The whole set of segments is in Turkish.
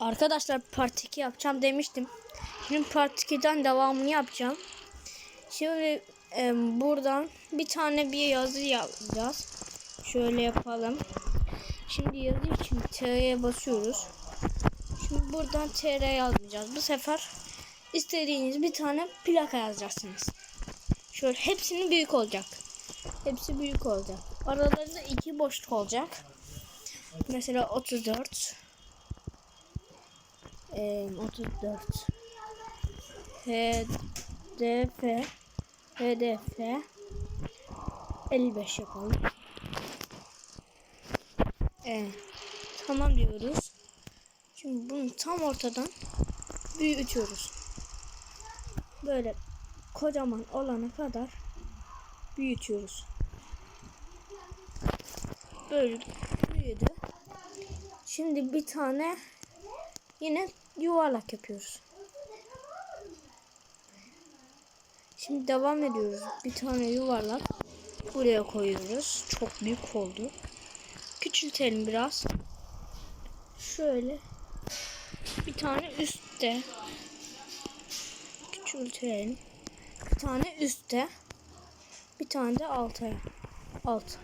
Arkadaşlar part 2 yapacağım demiştim. Şimdi part 2'den devamını yapacağım. Şimdi e, buradan bir tane bir yazı yazacağız. Şöyle yapalım. Şimdi yazı için TR'ye basıyoruz. Şimdi buradan TR yazmayacağız. Bu sefer istediğiniz bir tane plaka yazacaksınız. Şöyle hepsinin büyük olacak. Hepsi büyük olacak. Aralarında iki boşluk olacak. Mesela 34 e, 34 HDF HDF 55 yapalım. Evet. Tamam diyoruz. Şimdi bunu tam ortadan büyütüyoruz. Böyle kocaman olana kadar büyütüyoruz. Böyle büyüdü. Şimdi bir tane yine yuvarlak yapıyoruz. Şimdi devam ediyoruz. Bir tane yuvarlak buraya koyuyoruz. Çok büyük oldu. Küçültelim biraz. Şöyle bir tane üstte küçültelim. Bir tane üstte bir tane de alta alt.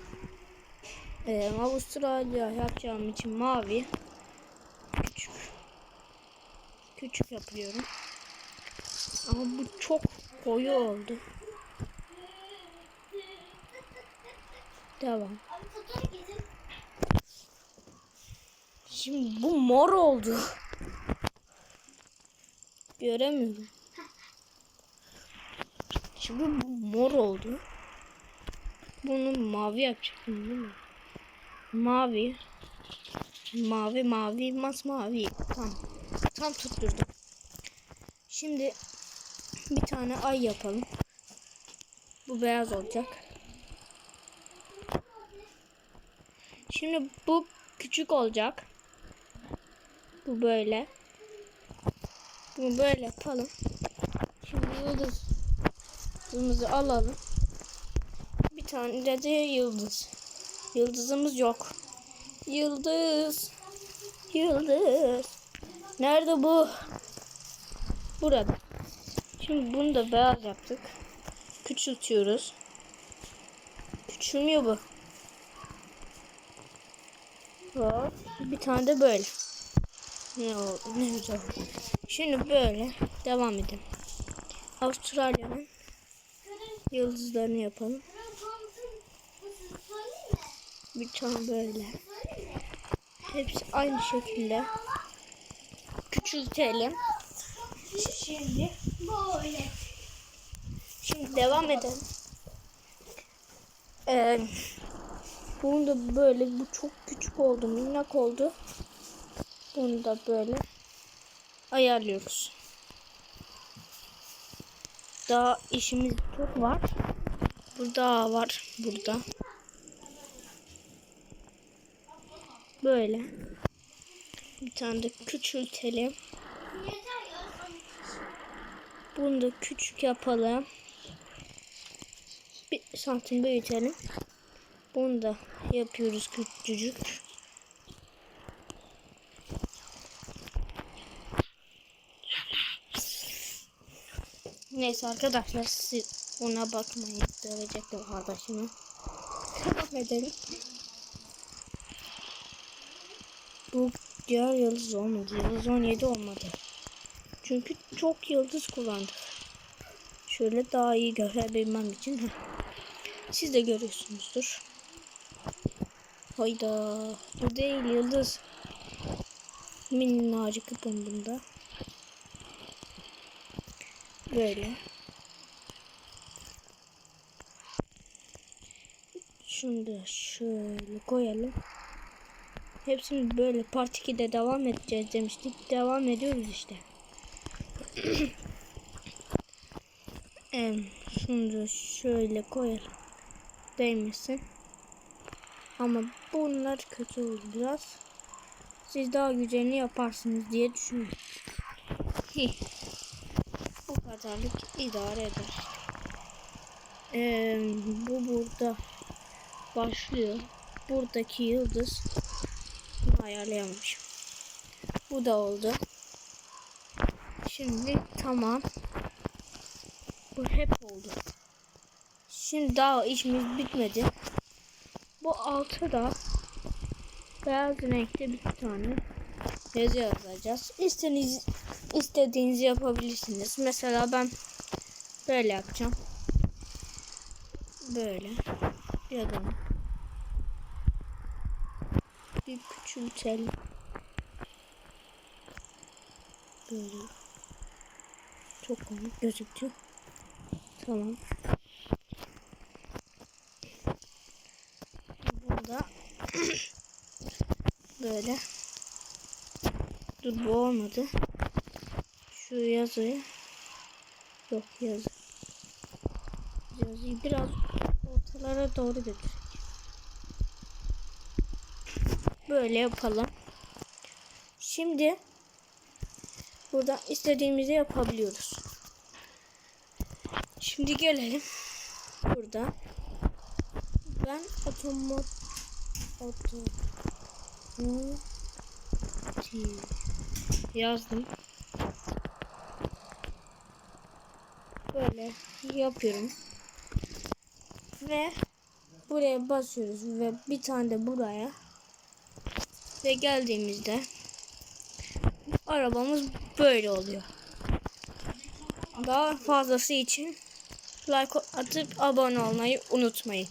Ee, Avustralya yapacağım için mavi küçük yapıyorum. Ama bu çok koyu oldu. Devam. Şimdi bu mor oldu. Göremiyorum. Şimdi bu mor oldu. Bunu mavi yapacaktım değil mi? Mavi. Mavi mavi masmavi. Tamam. Tam tutturdum. Şimdi bir tane ay yapalım. Bu beyaz olacak. Şimdi bu küçük olacak. Bu böyle. Bunu böyle yapalım. Şimdi yıldız yıldızımızı alalım. Bir tane de, de yıldız. Yıldızımız yok. Yıldız. Yıldız. Nerede bu? Burada. Şimdi bunu da beyaz yaptık. Küçültüyoruz. Küçülmüyor bu. Hop. Bir tane de böyle. Ne oldu? Ne güzel. Şimdi böyle devam edelim. Avustralya'nın yıldızlarını yapalım. Bir tane böyle. Hepsi aynı şekilde küçültelim. Şimdi böyle. Şimdi devam edelim. Ee, bunu da böyle bu çok küçük oldu, minnak oldu. Bunu da böyle ayarlıyoruz. Daha işimiz çok var. Burada var, burada. Böyle. Bir tane de küçültelim. Bunu da küçük yapalım. Bir santim büyütelim. Bunu da yapıyoruz küçücük. Neyse arkadaşlar siz ona bakmayın. Dövecektim kardeşimi. Devam edelim. Bu diğer yıldız olmadı. Yıldız 17 olmadı. Çünkü çok yıldız kullandık. Şöyle daha iyi görebilmem için. Siz de görüyorsunuzdur. Hayda. Bu değil yıldız. Minnacık bunda. Böyle. Şunu da şöyle koyalım. Hepsini böyle part 2'de devam edeceğiz demiştik. Devam ediyoruz işte. evet, şunu da şöyle koyalım. Değmesin. Ama bunlar kötü oldu biraz. Siz daha güzelini yaparsınız diye düşünüyorum. Bu kadarlık idare eder. Ee, bu burada başlıyor. Buradaki yıldız ayarlayamamışım. Bu da oldu. Şimdi tamam. Bu hep oldu. Şimdi daha işimiz bitmedi. Bu altı da beyaz renkte bir tane yazı yazacağız. İstediğiniz, istediğinizi yapabilirsiniz. Mesela ben böyle yapacağım. Böyle. Ya bir küçültelim. Böyle. Çok komik gözüktü. Tamam. Burada böyle. Dur bu olmadı. Şu yazıyı yok yazı. Yazıyı biraz ortalara doğru götür. Böyle yapalım. Şimdi burada istediğimizi yapabiliyoruz. Şimdi gelelim. Burada ben otomat otomotiv yazdım. Böyle yapıyorum. Ve buraya basıyoruz ve bir tane de buraya ve geldiğimizde arabamız böyle oluyor. Daha fazlası için like atıp abone olmayı unutmayın.